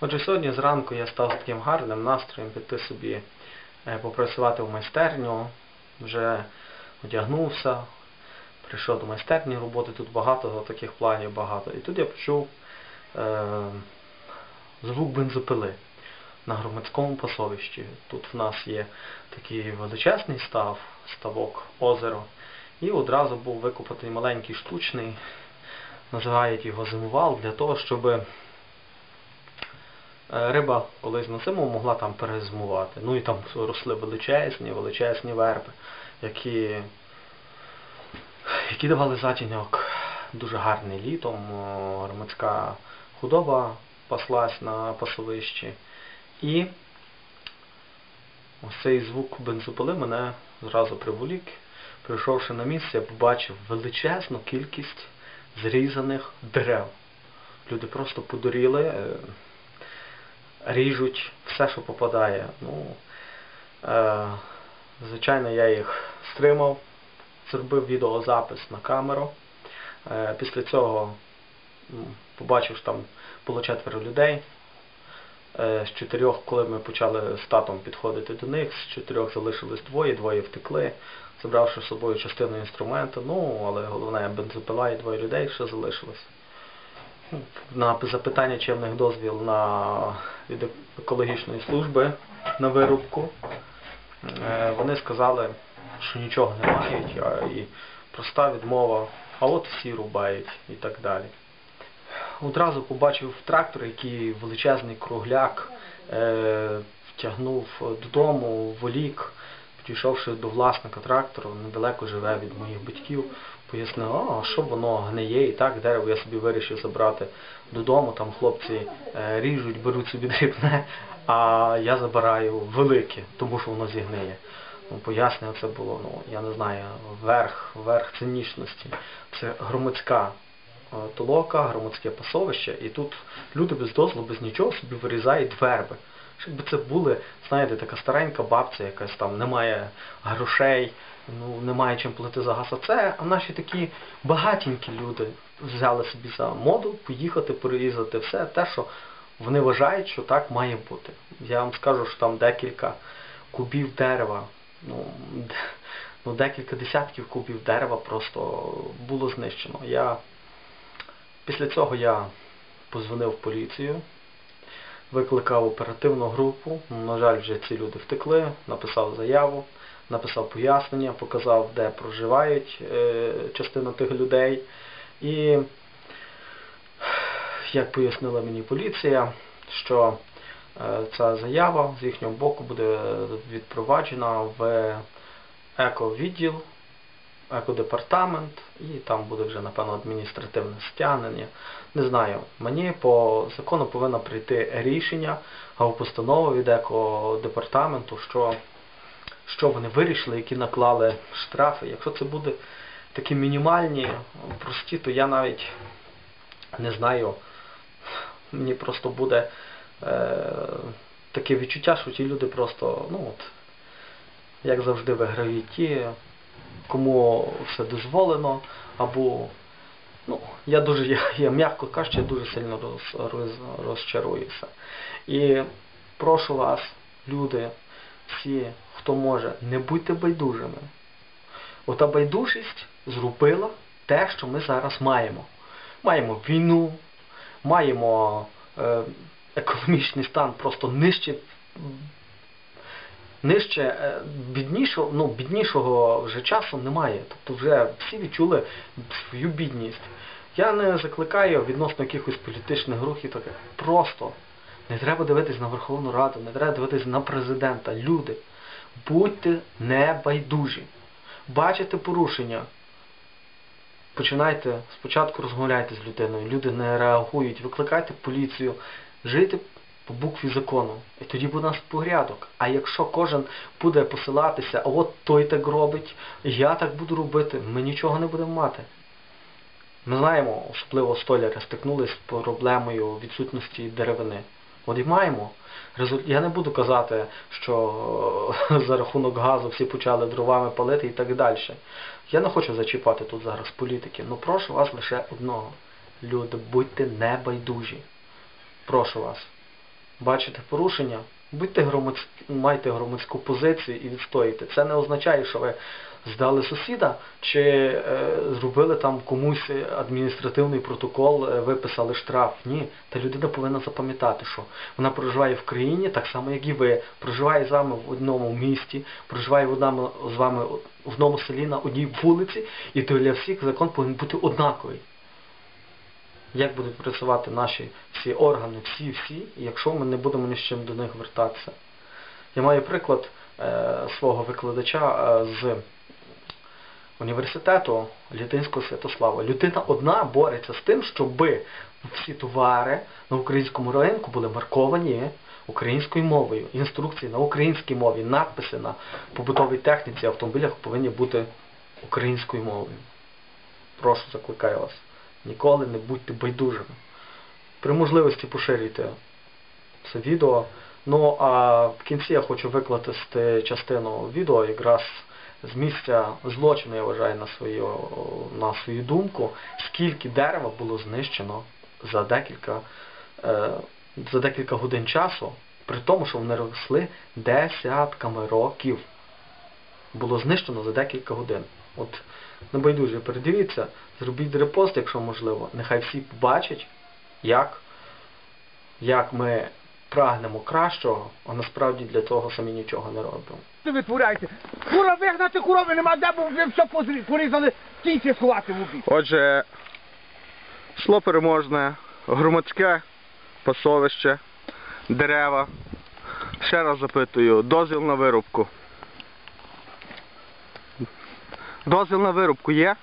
Отже, сьогодні зранку я став з таким гарним настроєм піти собі е, попрацювати в майстерню. Вже одягнувся, прийшов до майстерні, роботи тут багато, таких планів багато. І тут я почув е, звук бензопили на громадському пасовищі. Тут в нас є такий величезний став, ставок, озеро. І одразу був викопаний маленький штучний, називають його зимувал, для того, щоб риба колись на зиму могла там перезимувати. Ну і там росли величезні, величезні верби, які, які давали затіньок дуже гарний літом. Громадська худоба паслась на пасовищі. І ось цей звук бензопили мене зразу приволік. Прийшовши на місце, я побачив величезну кількість зрізаних дерев. Люди просто подуріли, е, ріжуть все, що попадає. Ну, е, звичайно, я їх стримав, зробив відеозапис на камеру. Е, після цього побачив, що там було четверо людей. Е, З чотирьох, коли ми почали з татом підходити до них, з чотирьох залишилось двоє, двоє втекли, забравши з собою частину інструменту, ну, але головне бензопила і двоє людей ще залишилось. На запитання, чи в них дозвіл на від екологічної служби на вирубку, е, вони сказали, що нічого не мають, а і проста відмова, а от всі рубають і так далі. Одразу побачив трактор, який величезний кругляк е, втягнув додому, волік, підійшовши до власника трактору, недалеко живе від моїх батьків, пояснив, а що воно гниє і так, дерево я собі вирішив забрати додому, там хлопці е, ріжуть, беруть собі дрібне, а я забираю велике, тому що воно зігниє. Ну, це було, ну, я не знаю, верх, верх цинічності. Це громадська е, толока, громадське пасовище, і тут люди без дозволу, без нічого собі вирізають верби. Щоб це були, знаєте, така старенька бабця, якась там немає грошей, ну немає чим платити за газ. А це а наші такі багатенькі люди взяли собі за моду поїхати, порізати все те, що вони вважають, що так має бути. Я вам скажу, що там декілька кубів дерева, ну, ну декілька десятків кубів дерева просто було знищено. Я Після цього я позвонив в поліцію, викликав оперативну групу. На жаль, вже ці люди втекли, написав заяву, написав пояснення, показав, де проживають е, частина тих людей. І, як пояснила мені поліція, що е, ця заява з їхнього боку буде відпроваджена в ековідділ екодепартамент, і там буде вже, напевно, адміністративне стягнення. Не знаю, мені по закону повинно прийти рішення або постанова від екодепартаменту, що, що вони вирішили, які наклали штрафи. Якщо це буде такі мінімальні, прості, то я навіть не знаю, мені просто буде е, таке відчуття, що ті люди просто, ну от, як завжди, виграють ті кому все дозволено, або ну, я дуже, я, я м'яко кажучи, я дуже сильно роз, роз, розчаруюся. І прошу вас, люди, всі, хто може, не будьте байдужими. Ота байдужість зробила те, що ми зараз маємо. Маємо війну, маємо е, економічний стан просто нижче нижче е, біднішого, ну, біднішого вже часу немає. Тобто вже всі відчули свою бідність. Я не закликаю відносно якихось політичних рухів таке. Просто не треба дивитись на Верховну Раду, не треба дивитись на президента. Люди, будьте небайдужі. Бачите порушення. Починайте спочатку розмовляйте з людиною, люди не реагують, викликайте поліцію, жити по букві закону. І тоді буде у нас порядок. А якщо кожен буде посилатися, а от той так робить, я так буду робити, ми нічого не будемо мати. Ми знаємо, особливо столяри стикнулися з проблемою відсутності деревини. От і маємо. Я не буду казати, що за рахунок газу всі почали дровами палити і так далі. Я не хочу зачіпати тут зараз політики, але прошу вас лише одного. Люди, будьте небайдужі. Прошу вас. Бачите порушення, будьте громадськ... майте громадську позицію і відстоїте. Це не означає, що ви здали сусіда чи е, зробили там комусь адміністративний протокол, е, виписали штраф. Ні, та людина повинна запам'ятати, що вона проживає в країні, так само як і ви, проживає з вами в одному місті, проживає в одному з вами в одному селі на одній вулиці, і то для всіх закон повинен бути однаковий. Як будуть працювати наші всі органи, всі-всі, якщо ми не будемо ні з чим до них вертатися. Я маю приклад е, свого викладача е, з університету Літинського Святослава. Людина одна бореться з тим, щоб всі товари на українському ринку були марковані українською мовою. Інструкції на українській мові, надписи на побутовій техніці автомобілях повинні бути українською мовою. Прошу, закликаю вас. Ніколи не будьте байдужими. При можливості поширюйте це відео. Ну а в кінці я хочу викласти частину відео якраз з місця злочину, я вважаю, на свою, на свою думку, скільки дерева було знищено за декілька, е, за декілька годин часу, при тому, що вони росли десятками років. Було знищено за декілька годин. От небайдуже передивіться, зробіть репост, якщо можливо. Нехай всі побачать, як, як ми прагнемо кращого, а насправді для того самі нічого не робимо. Ти витворяєте. Кура вигнати корови нема де, бо вже все позрі- порізали, кінці сховати в обід. Отже, село переможне, громадське пасовище, дерева. Ще раз запитую, дозвіл на вирубку. Дозвіл на вирубку є?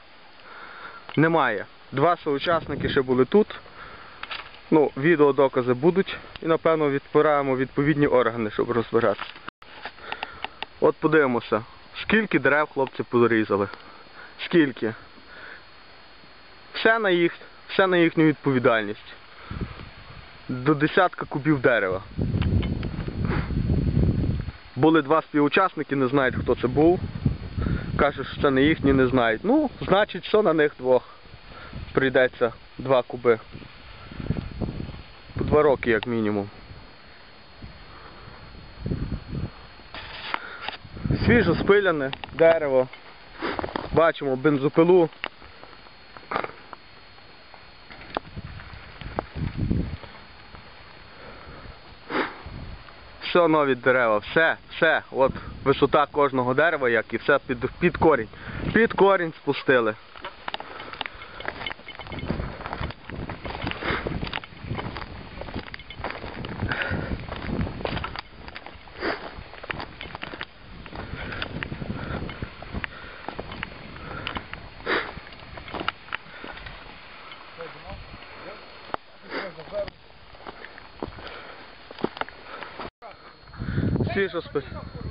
Немає. Два соучасники ще були тут. Ну, відеодокази будуть і напевно відправимо відповідні органи, щоб розбиратися. От подивимося, скільки дерев хлопці порізали. Скільки? Все на їх, все на їхню відповідальність. До десятка кубів дерева. Були два співучасники, не знають, хто це був. Кажуть, що це не їхні, не знають. Ну, значить, що на них двох прийдеться два куби. По два роки, як мінімум. Свіжо спиляне дерево. Бачимо бензопилу. Все нові дерева, все, все. От висота кожного дерева, як і все під, під корінь. Під корінь спустили. Свіжо спиляне.